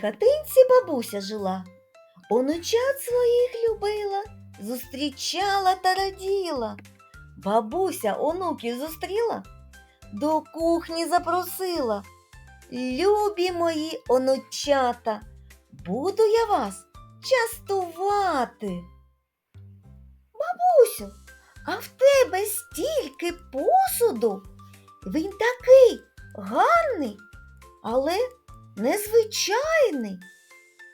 хатинці бабуся жила, онучат своїх любила, зустрічала та раділа. Бабуся онуків зустріла, до кухні запросила. Любі мої онучата, буду я вас частувати. Бабусю, а в тебе стільки посуду. Він такий гарний, але незвичайний.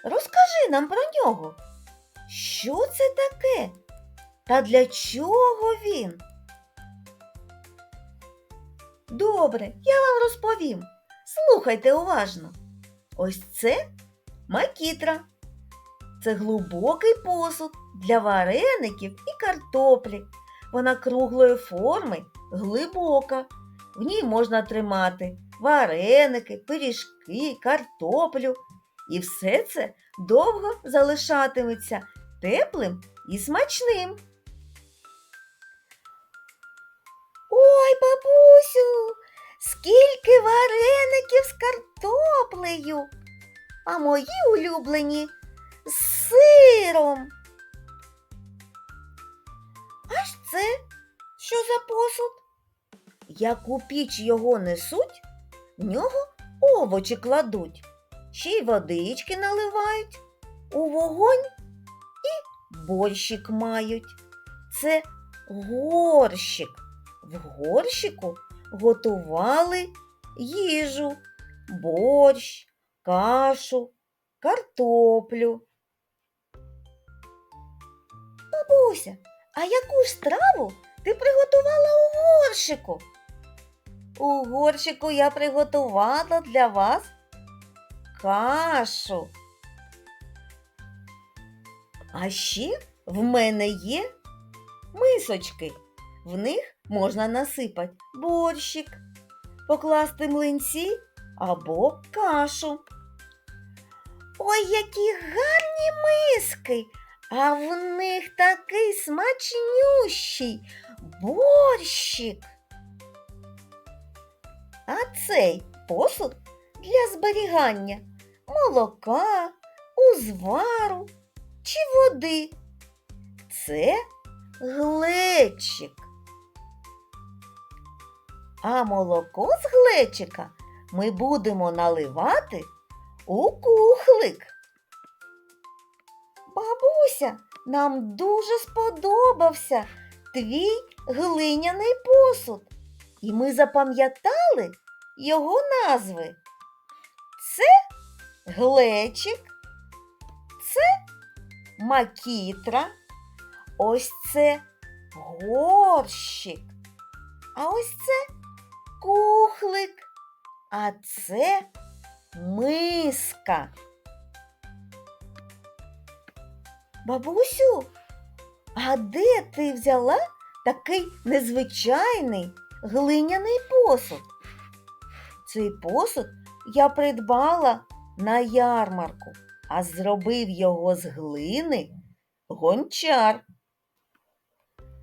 Розкажи нам про нього. Що це таке? Та для чого він? Добре, я вам розповім. Слухайте уважно. Ось це макітра. Це глибокий посуд для вареників і картоплі. Вона круглої форми, глибока. В ній можна тримати вареники, пиріжки, картоплю. І все це довго залишатиметься теплим і смачним. Ой, бабусю, скільки вареників з картоплею, а мої улюблені з сиром. А ж це що за посуд? Як у піч його несуть, в нього овочі кладуть, ще й водички наливають, у вогонь і борщик мають. Це горщик. В горщику готували їжу, борщ, кашу, картоплю. Бабуся, а яку ж страву ти приготувала у горщику? У горщику я приготувала для вас кашу. А ще в мене є мисочки. В них можна насипати борщик, покласти млинці або кашу. Ой, які гарні миски! А в них такий смачнющий борщик. А цей посуд для зберігання молока, узвару чи води. Це глечик. А молоко з глечика ми будемо наливати у кухлик. Бабуся, нам дуже сподобався твій глиняний посуд, і ми запам'ятали його назви. Це глечик, це макітра, ось це горщик, а ось це кухлик, а це миска. Бабусю, а де ти взяла такий незвичайний глиняний посуд? Цей посуд я придбала на ярмарку, а зробив його з глини гончар.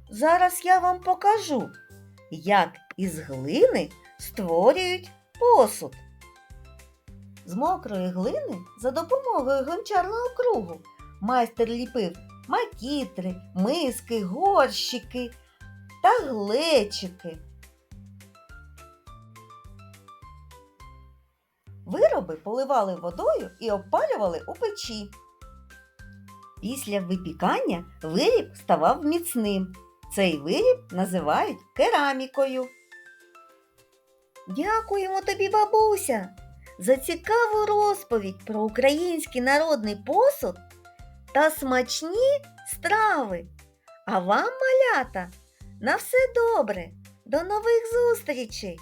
Зараз я вам покажу, як із глини створюють посуд. З мокрої глини за допомогою гончарного кругу майстер ліпив макітри, миски, горщики та глечики. Вироби поливали водою і обпалювали у печі. Після випікання виріб ставав міцним. Цей виріб називають керамікою. Дякуємо тобі, бабуся, за цікаву розповідь про український народний посуд та смачні страви. А вам, малята, на все добре. До нових зустрічей!